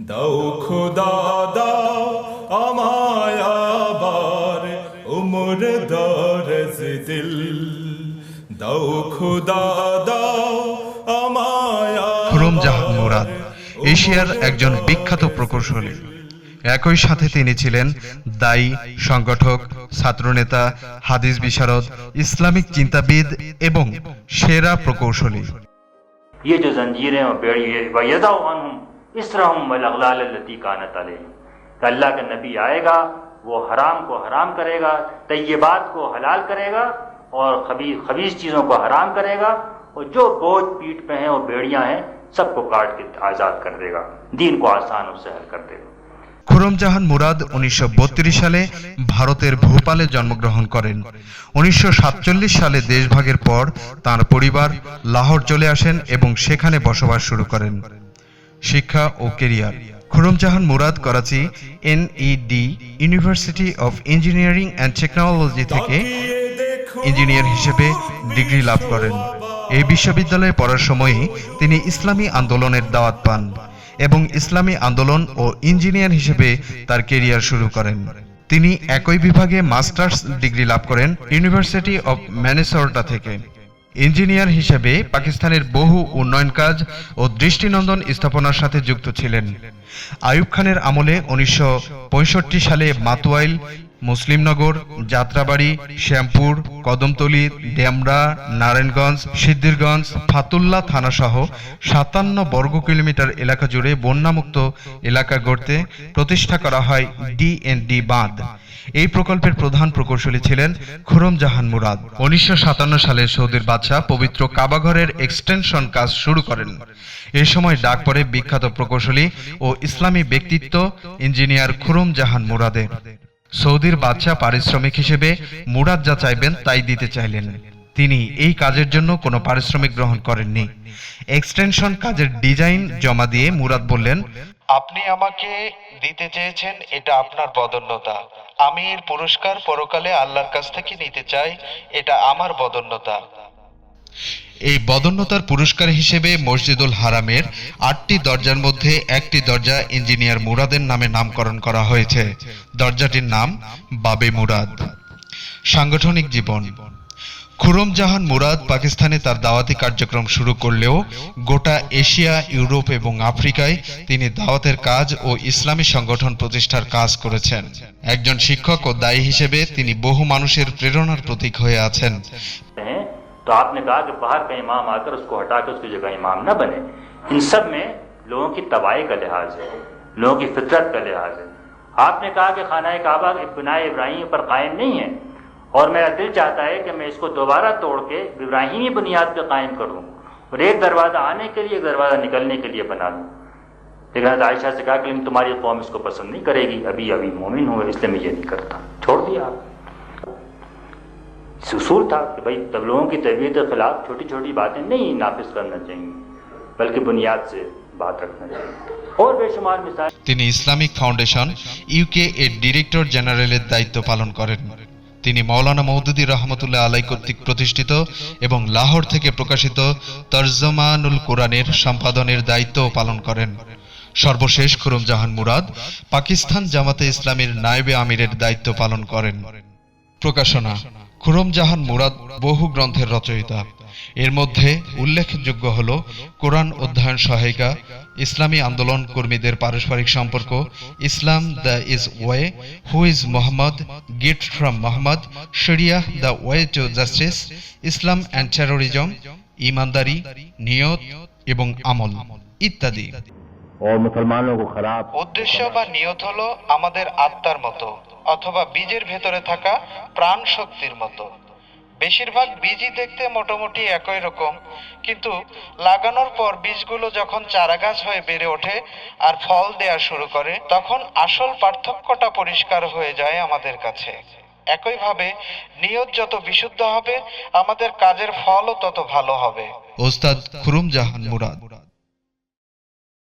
দাও খোদা দাও আমায় আবার উমর দরজ দিল দাও খোদা দাও আমায় খুরম জাহান আবার মুরাদ এশিয়ার একজন বিখ্যাত প্রকৌশলী একই সাথে তিনি ছিলেন দায়ী সংগঠক ছাত্রনেতা হাদিস বিশারদ ইসলামিক চিন্তাবিদ এবং সেরা প্রকৌশলী ये जो जंजीरें और बेड़ी है वयदा इसरहम वलती कानत अलैहिम कि अल्लाह का नबी आएगा वो हराम को हराम करेगा तय्यबात को हलाल करेगा और खबीज खबीज चीज़ों को हराम करेगा और जो बोझ पीठ पे हैं वो बेड़ियां हैं सबको काट के आज़ाद कर देगा दीन को आसान और सहल कर देगा খুরম জাহান মুরাদ উনিশশো সালে ভারতের ভোপালে জন্মগ্রহণ করেন উনিশশো সালে দেশভাগের পর তার পরিবার লাহোর চলে আসেন এবং সেখানে বসবাস শুরু করেন শিক্ষা ও career. Khurram Jahan Murad Karachi NED University of Engineering and Technology থেকে ইঞ্জিনিয়ার হিসেবে ডিগ্রি লাভ করেন। এই বিশ্ববিদ্যালয়ে পড়ার সময়ই তিনি ইসলামী আন্দোলনের দাওয়াত পান এবং ইসলামী আন্দোলন ও ইঞ্জিনিয়ার হিসেবে তার কেরিয়ার শুরু করেন। তিনি একই বিভাগে মাস্টার্স ডিগ্রি লাভ করেন ইউনিভার্সিটি অব ম্যানেসোর্টা থেকে। ইঞ্জিনিয়ার হিসেবে পাকিস্তানের বহু উন্নয়ন কাজ ও দৃষ্টিনন্দন স্থাপনার সাথে যুক্ত ছিলেন। আয়ুব খানের আমলে উনিশশো পঁয়ষট্টি সালে মাতুয়াইল মুসলিমনগর, যাত্রাবাড়ি, শ্যামপুর, কদমতলী, ডেমরা, নারায়ণগঞ্জ, সিদ্ধিরগঞ্জ, ফাতুল্লা থানাসহ সাতান্ন বর্গ কিলোমিটার এলাকা জুড়ে বন্যামুক্ত এলাকা গড়তে প্রতিষ্ঠা করা হয় ডিএনডি বাঁধ। এই প্রকল্পের প্রধান প্রকৌশলী ছিলেন খুরম জাহান মুরাদ। উনিশশো সাতান্ন সালে সৌদির বাদশাহ পবিত্র কাবাঘরের এক্সটেনশন কাজ শুরু করেন। এ সময় ডাক পড়ে বিখ্যাত প্রকৌশলী ও ইসলামী ব্যক্তিত্ব ইঞ্জিনিয়ার খুরম জাহান মুরাদের। সৌদির বাদশাহ পারিশ্রমিক হিসেবে মুরাদ যা চাইবেন তাই দিতে চাইলেন। তিনি এই কাজের জন্য কোনো পারিশ্রমিক গ্রহণ করেননি। এক্সটেনশন কাজের ডিজাইন জমা দিয়ে মুরাদ বললেন, আপনি আমাকে দিতে চেয়েছেন, এটা আপনার বদন্যতা আমি এর পুরস্কার পরকালে আল্লাহর কাছ থেকে নিতে চাই, এটা আমার বদন্যতা এই বদন্যতার পুরস্কার হিসেবে মসজিদুল হারামের আটটি দরজার মধ্যে একটি দরজা ইঞ্জিনিয়ার মুরাদের নামে নামকরণ করা হয়েছে। দরজাটির নাম বাবে মুরাদ। সাংগঠনিক জীবন। খুরম জাহান মুরাদ পাকিস্তানে তার দাওয়াতি কার্যক্রম শুরু করলেও গোটা এশিয়া, ইউরোপ এবং আফ্রিকায় তিনি দাওয়াতের কাজ ও ইসলামী সংগঠন প্রতিষ্ঠার কাজ করেছেন। একজন শিক্ষক ও দায়ী হিসেবে তিনি বহু মানুষের প্রেরণার প্রতীক হয়ে আছেন। تو آپ نے کہا کہ باہر کا امام آ کر اس کو ہٹا کے اس کی جگہ امام نہ بنے۔ ان سب میں لوگوں کی تباہی کا لحاظ ہے، لوگوں کی فطرت کا لحاظ ہے۔ آپ نے کہا کہ خانہ کعبہ ابن ابراہیم پر قائم نہیں ہے، اور میرا دل چاہتا ہے کہ میں اس کو دوبارہ توڑ کے ابراہیمی بنیاد پہ قائم کروں اور ایک دروازہ آنے کے لیے ایک دروازہ نکلنے کے لیے بنا دوں۔ لیکن عائشہ سے کہا کہ تمہاری قوم اس کو پسند نہیں کرے گی، ابھی ابھی مومن ہوں اس لیے میں یہ نہیں کرتا۔ چھوڑ دیا آپ उसूल था कि भाई तब लोगों की तबीयत के खिलाफ छोटी छोटी बातें नहीं नाफिज करना चाहिए बल्कि बुनियाद से बात रखना चाहिए और बेशुमार मिसाल তিনি ইসলামিক ফাউন্ডেশন ইউকে এর ডিরেক্টর জেনারেলের দায়িত্ব পালন করেন তিনি মাওলানা মৌদুদি রহমতুল্লাহ আলাই কর্তৃক প্রতিষ্ঠিত এবং লাহোর থেকে প্রকাশিত তর্জমানুল কোরআনের সম্পাদনের দায়িত্বও পালন করেন সর্বশেষ খুরম জাহান মুরাদ পাকিস্তান জামাতে ইসলামীর নায়েবে আমিরের দায়িত্ব পালন করেন প্রকাশনা খুরম জাহান মুরাদ বহু গ্রন্থের রচয়িতা। এর মধ্যে উল্লেখযোগ্য হল কোরআন অধ্যয়ন সহায়িকা ইসলামী আন্দোলন কর্মীদের পারস্পরিক সম্পর্ক Islam the is way who is Muhammad get from Muhammad shariah the way to justice Islam and terrorism ইমানদারি নিয়ত এবং আমল ইত্যাদি। উদ্দেশ্য বা নিয়ত হলো আমাদের আত্মার মতো। অথবা বীজের ভেতরে থাকা প্রাণ শক্তির মতো। বেশিরভাগ বীজই দেখতে মোটামুটি একই রকম, কিন্তু লাগানোর পর বীজগুলো যখন চারাগাছ হয়ে বেড়ে ওঠে আর ফল দেয়া শুরু করে, তখন আসল পার্থক্যটা পরিষ্কার হয়ে যায় আমাদের কাছে। একইভাবে নিয়ত যত বিশুদ্ধ হবে, আমাদের কাজের ফলও তত ভালো হবে। ওস্তাদ খুরুম জাহান মুরাদ।